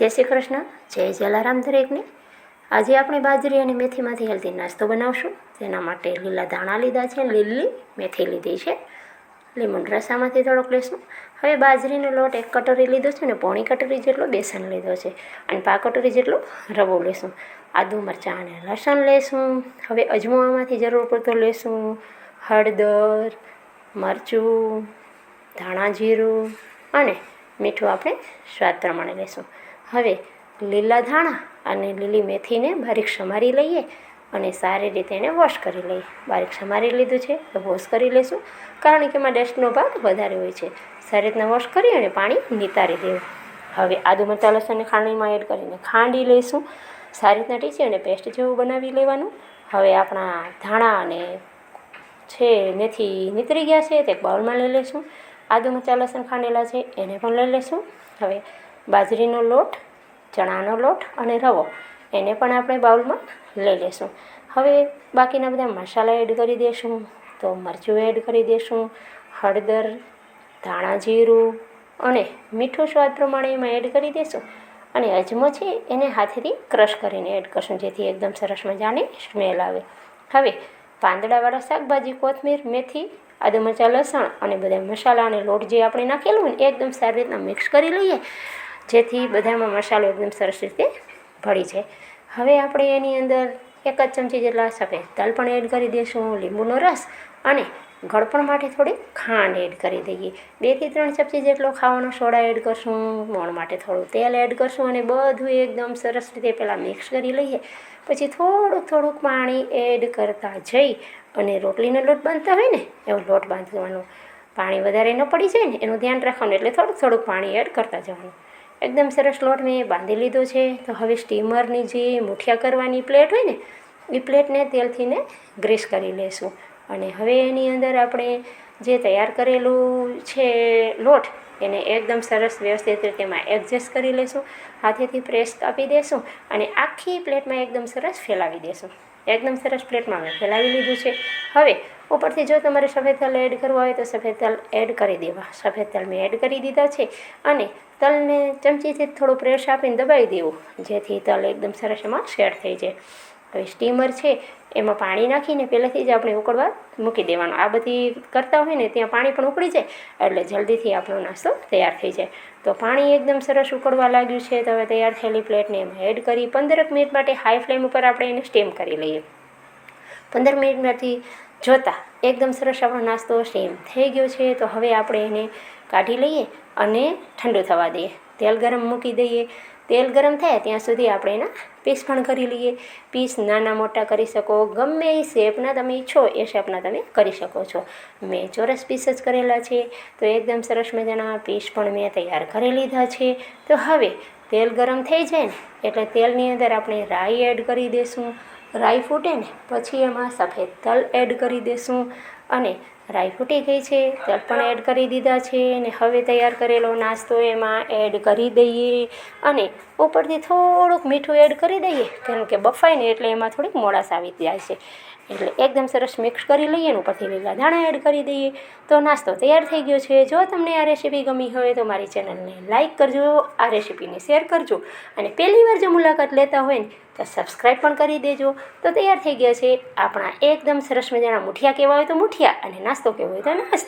જય શ્રી કૃષ્ણ, જય જલારામ દરેકને. આજે આપણે બાજરી અને મેથીમાંથી હેલ્ધી નાસ્તો બનાવશું. તેના માટે લીલા ધાણા લીધા છે, લીલી મેથી લીધી છે. લીંબુ રસામાંથી થોડોક લેશું હવે બાજરીનો લોટ એક કટોરી લીધો છે ને પોણી કટોરી જેટલો, બેસન લીધો છે. અને પા કટોરી જેટલો રવો લેશું આદુ મરચાં અને લસણ લેશું હવે અજમો આમાંથી જરૂર પડતો લેશું હળદર, મરચું, ધાણા જીરું અને મીઠું આપણે સ્વાદ પ્રમાણે લેશું હવે લીલા ધાણા અને લીલી મેથીને બારીક સમારી લઈએ અને સારી રીતે એને વોશ કરી લઈએ. બારીક સમારી લીધું છે તો વોશ કરી લઈશું કારણ કે એમાં ડસ્ટનો ભાગ વધારે હોય છે. સારી રીતના વોશ કરી અને પાણી નિતારી દેવું. હવે આદુ મરચાં, લસણને ખાંડણીમાં એડ કરીને ખાંડી લઈશું. સારી રીતના ટીચી અને પેસ્ટ જેવું બનાવી લેવાનું. હવે આપણા ધાણા અને છે મેથી નીતરી ગયા છે, તે બાઉલમાં લઈ લઈશું. આદુ મરચાં, લસણ ખાંડેલા છે, એને પણ લઈ લઈશું. હવે બાજરીનો લોટ, ચણાનો લોટ અને રવો. એને પણ આપણે બાઉલમાં લઈ લઈશું હવે બાકીના બધા મસાલા એડ કરી દઈશું તો મરચું એડ કરી દઈશું હળદર, ધાણા જીરું અને મીઠું સ્વાદ પ્રમાણે એમાં એડ કરી દઈશું અને અજમો છે એને હાથેથી ક્રશ કરીને એડ કરશું, જેથી એકદમ સરસ મજાની સ્મેલ આવે. હવે પાંદડાવાળા શાકભાજી, કોથમીર, મેથી, આદુ મરચાં, લસણ અને બધા મસાલા અને લોટ જે આપણે નાખેલું હોય એ એકદમ સારી રીતના મિક્સ કરી લઈએ. જેથી બધામાં મસાલો એકદમ સરસ રીતે ભળી જાય. હવે આપણે એની અંદર એક જ ચમચી જેટલા સફેદ તલ પણ એડ કરી દઈશું, લીંબુનો રસ અને ગળપણ માટે થોડી ખાંડ એડ કરી દઈએ. બેથી ત્રણ ચમચી જેટલો ખાવાનો સોડા એડ કરશું, મોણ માટે થોડું તેલ એડ કરશું અને બધું એકદમ સરસ રીતે પહેલાં મિક્સ કરી લઈએ. પછી થોડુંક થોડુંક પાણી એડ કરતા જઈ અને રોટલીનો લોટ બાંધતા હોય ને, એવો લોટ બાંધવાનો. પાણી વધારે ન પડી જાય ને, એનું ધ્યાન રાખવાનું. એટલે થોડુંક થોડુંક પાણી એડ કરતા જવાનું. એકદમ સરસ લોટ મેં બાંધી લીધો છે. તો હવે સ્ટીમરની જે મુઠિયા કરવાની પ્લેટ હોય ને, એ પ્લેટને તેલથી ને ગ્રીસ કરી લેશું. અને હવે એની અંદર આપણે જે તૈયાર કરેલું છે લોટ, એને એકદમ સરસ વ્યવસ્થિત રીતે એમાં એડજસ્ટ કરી લેશું. હાથેથી પ્રેસ આપી દેશું અને આખી પ્લેટમાં એકદમ સરસ ફેલાવી દેશું. એકદમ સરસ પ્લેટમાં મેં ફેલાવી લીધું છે. હવે ઉપરથી જો તમારે સફેદ તલ એડ કરવો હોય તો સફેદ તલ એડ કરી દેવા. સફેદ તલ મેં એડ કરી દીધા છે અને તલને ચમચીથી થોડું પ્રેસ આપીને દબાવી દેવું, જેથી તલ એકદમ સરસ એમાં શેડ થઈ જાય. હવે સ્ટીમર છે, એમાં પાણી નાખીને પહેલાંથી જ આપણે ઉકળવા મૂકી દેવાનું. આ બધી કરતા હોય ને ત્યાં પાણી પણ ઉકળી જાય, એટલે જલ્દીથી આપણો નાસ્તો તૈયાર થઈ જાય. તો પાણી એકદમ સરસ ઉકળવા લાગ્યું છે, તો હવે તૈયાર થયેલી પ્લેટને એમાં એડ કરી પંદરક મિનિટ માટે હાઈ ફ્લેમ ઉપર આપણે એને સ્ટીમ કરી લઈએ. પંદર મિનિટમાંથી જોતાં એકદમ સરસ આપણો નાસ્તો સેમ થઈ ગયો છે, તો હવે આપણે એને કાઢી લઈએ અને ઠંડુ થવા દઈએ. તેલ ગરમ મૂકી દઈએ. તેલ ગરમ થાય ત્યાં સુધી આપણે એના પીસ પણ કરી લઈએ. પીસ નાના મોટા કરી શકો, ગમે એ શેપના તમે ઈચ્છો એ શેપના તમે કરી શકો છો. મેં ચોરસ પીસ જ કરેલા છે, તો એકદમ સરસ મજાના પીસ પણ મેં તૈયાર કરી લીધા છે. તો હવે તેલ ગરમ થઈ જાય ને, એટલે તેલની અંદર આપણે રાઈ એડ કરી દઈશું રાઈ ફૂટે ને પછી એમાં સફેદ તલ એડ કરી દઈશું અને રાઈ ફૂટી ગઈ છે, તલ પણ એડ કરી દીધા છે અને હવે તૈયાર કરેલો નાસ્તો એમાં એડ કરી દઈએ અને ઉપરથી થોડુંક મીઠું એડ કરી દઈએ કારણ કે બફાય ને એટલે એમાં થોડીક મોડાસ આવી જાય છે. એટલે એકદમ સરસ મિક્સ કરી લઈએ ને ઉપરથી લીલા દાણા એડ કરી દઈએ. તો નાસ્તો તૈયાર થઈ ગયો છે. જો તમને આ રેસીપી ગમી હોય તો મારી ચેનલને લાઇક કરજો, આ રેસીપીને શેર કરજો અને પહેલી વાર જો મુલાકાત લેતા હોય ને, તો સબસ્ક્રાઈબ પણ કરી દેજો. તો તૈયાર થઈ ગયા છે આપણા એકદમ સરસ મજાના મુઠિયા. કહેવા હોય તો મુઠિયા અને નાસ્તો કહેવો હોય તો નાસ્તો